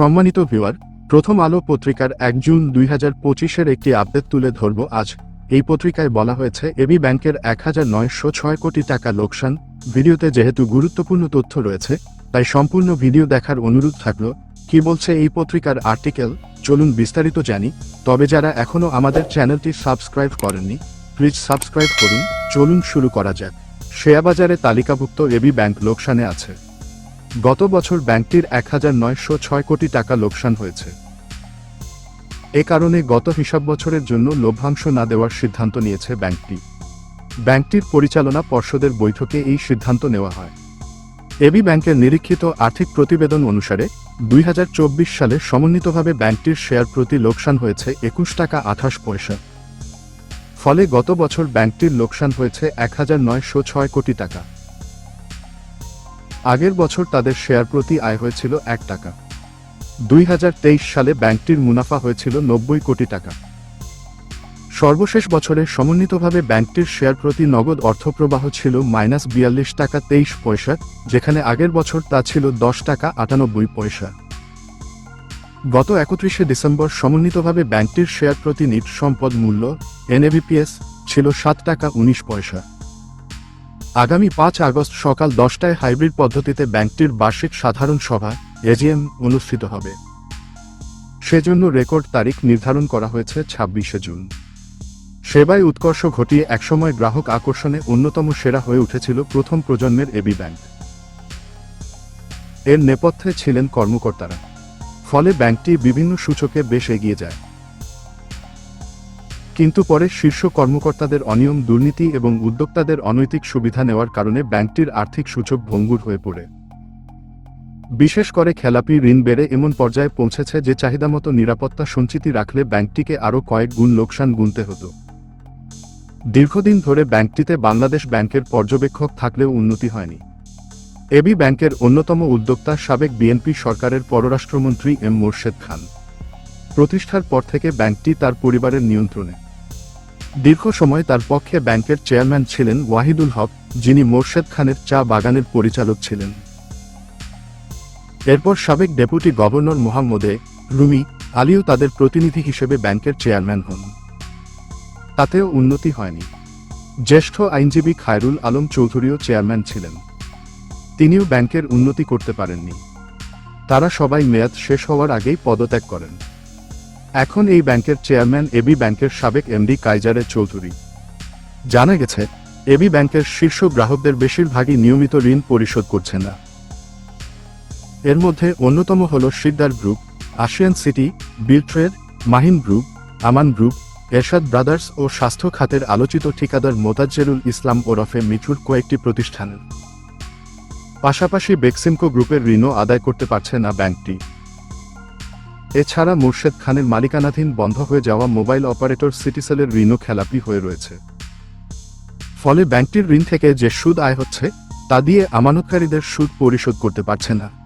সম্মানিত ভিউয়ার প্রথম আলো পত্রিকার এক জুন দুই হাজার পঁচিশের একটি আপডেট তুলে ধরব আজ। এই পত্রিকায় বলা হয়েছে, এবি ব্যাংকের এক হাজার নয়শো ছয় কোটি টাকা লোকসান। ভিডিওতে যেহেতু গুরুত্বপূর্ণ তথ্য রয়েছে, তাই সম্পূর্ণ ভিডিও দেখার অনুরোধ থাকল। কি বলছে এই পত্রিকার আর্টিকেল চলুন বিস্তারিত জানি। তবে যারা এখনও আমাদের চ্যানেলটি সাবস্ক্রাইব করেননি প্লিজ সাবস্ক্রাইব করুন। চলুন শুরু করা যাক। শেয়ারবাজারে তালিকাভুক্ত এবি ব্যাংক লোকসানে আছে। গত বছর ব্যাংকটির এক হাজার নয়শো ছয় কোটি টাকা লোকসান হয়েছে। এ কারণে গত হিসাব বছরের জন্য লভ্যাংশ না দেওয়ার সিদ্ধান্ত নিয়েছে ব্যাংকটি। ব্যাংকটির পরিচালনা পর্ষদের বৈঠকে এই সিদ্ধান্ত নেওয়া হয়। এবি ব্যাংকের নিরীক্ষিত আর্থিক প্রতিবেদন অনুসারে, দুই হাজার চব্বিশ সালে সমন্বিতভাবে ব্যাংকটির শেয়ার প্রতি লোকসান হয়েছে একুশ টাকা আঠাশ পয়সা। ফলে গত বছর ব্যাংকটির লোকসান হয়েছে এক হাজার নয়শো ছয় কোটি টাকা। আগের বছর তাদের শেয়ার প্রতি আয় হয়েছিল এক টাকা। দুই হাজার তেইশ সালে ব্যাংকটির মুনাফা হয়েছিল নব্বই কোটি টাকা। সর্বশেষ বছরে সমন্বিতভাবে ব্যাংকটির শেয়ার প্রতি নগদ অর্থপ্রবাহ ছিল মাইনাস বিয়াল্লিশ টাকা তেইশ পয়সা, যেখানে আগের বছর তা ছিল দশ টাকা আটানব্বই পয়সা। গত একত্রিশে ডিসেম্বর সমন্বিতভাবে ব্যাংকটির শেয়ার প্রতি নিট সম্পদ মূল্য এনএবিপিএস ছিল সাত টাকা উনিশ পয়সা। আগামী পাঁচ আগস্ট সকাল দশটায় হাইব্রিড পদ্ধতিতে ব্যাংকটির বার্ষিক সাধারণ সভা, এজিএম, অনুষ্ঠিত হবে। সেজন্য রেকর্ড তারিখ নির্ধারণ করা হয়েছে ছাব্বিশে জুন। সেবায় উৎকর্ষ ঘটিয়ে একসময় গ্রাহক আকর্ষণে অন্যতম সেরা হয়ে উঠেছিল প্রথম প্রজন্মের এবি ব্যাংক। এর নেপথ্যে ছিলেন কর্মকর্তারা। ফলে ব্যাংকটি বিভিন্ন সূচকে বেশ এগিয়ে যায়। কিন্তু পরে শীর্ষ কর্মকর্তাদের অনিয়ম, দুর্নীতি এবং উদ্যোক্তাদের অনৈতিক সুবিধা নেওয়ার কারণে ব্যাংকটির আর্থিক সূচক ভঙ্গুর হয়ে পড়ে। বিশেষ করে খেলাপি ঋণ বেড়ে এমন পর্যায়ে পৌঁছেছে যে চাহিদামতো নিরাপত্তা সঞ্চিতি রাখলে ব্যাংকটিকে আরও কয়েক গুণ লোকসান গুনতে হতো। দীর্ঘদিন ধরে ব্যাংকটিতে বাংলাদেশ ব্যাংকের পর্যবেক্ষক থাকলেও উন্নতি হয়নি। এবি ব্যাংকের অন্যতম উদ্যোক্তা সাবেক বিএনপি সরকারের পররাষ্ট্রমন্ত্রী এম মোর্শেদ খান। প্রতিষ্ঠার পর থেকে ব্যাংকটি তার পরিবারের নিয়ন্ত্রণে। দীর্ঘ সময় তার পক্ষে ব্যাংকের চেয়ারম্যান ছিলেন ওয়াহিদুল হক, যিনি মোর্শেদ খানের চা বাগানের পরিচালক ছিলেন। এরপর সাবেক ডেপুটি গভর্নর মোহাম্মদে রুমি আলীও তাদের প্রতিনিধি হিসেবে ব্যাংকের চেয়ারম্যান হন। তাতেও উন্নতি হয়নি। জ্যেষ্ঠ আইনজীবী খায়রুল আলম চৌধুরীও চেয়ারম্যান ছিলেন। তিনিও ব্যাংকের উন্নতি করতে পারেননি। তারা সবাই মেয়াদ শেষ হওয়ার আগেই পদত্যাগ করেন। এখন এই ব্যাংকের চেয়ারম্যান এবি ব্যাংকের সাবেক এমডি কাইজারে চৌধুরী। জানা গেছে এবি ব্যাংকের শীর্ষ গ্রাহকদের বেশিরভাগই নিয়মিত ঋণ পরিশোধ করছে না। এর মধ্যে অন্যতম হল Sikder group Ashiyan city বিলট্রেড Mahin group, Aman group, Ershad brothers ও স্বাস্থ্য খাতের আলোচিত ঠিকাদার মোতাজ্জেরুল ইসলাম ওরফে মিঠুর কয়েকটি প্রতিষ্ঠান। পাশাপাশি বেক্সিমকো গ্রুপের ঋণও আদায় করতে পারছে না ব্যাংকটি। এছাড়া মুর্শেদ খানের মালিকানাধীন বন্ধ হয়ে যাওয়া মোবাইল অপারেটর সিটিসেলের ঋণও খেলাপি হয়ে রয়েছে। ফলে ব্যাংকটির ঋণ থেকে যে সুদ আয় হচ্ছে, তা দিয়ে আমানতকারীদের সুদ পরিশোধ করতে পারছে না।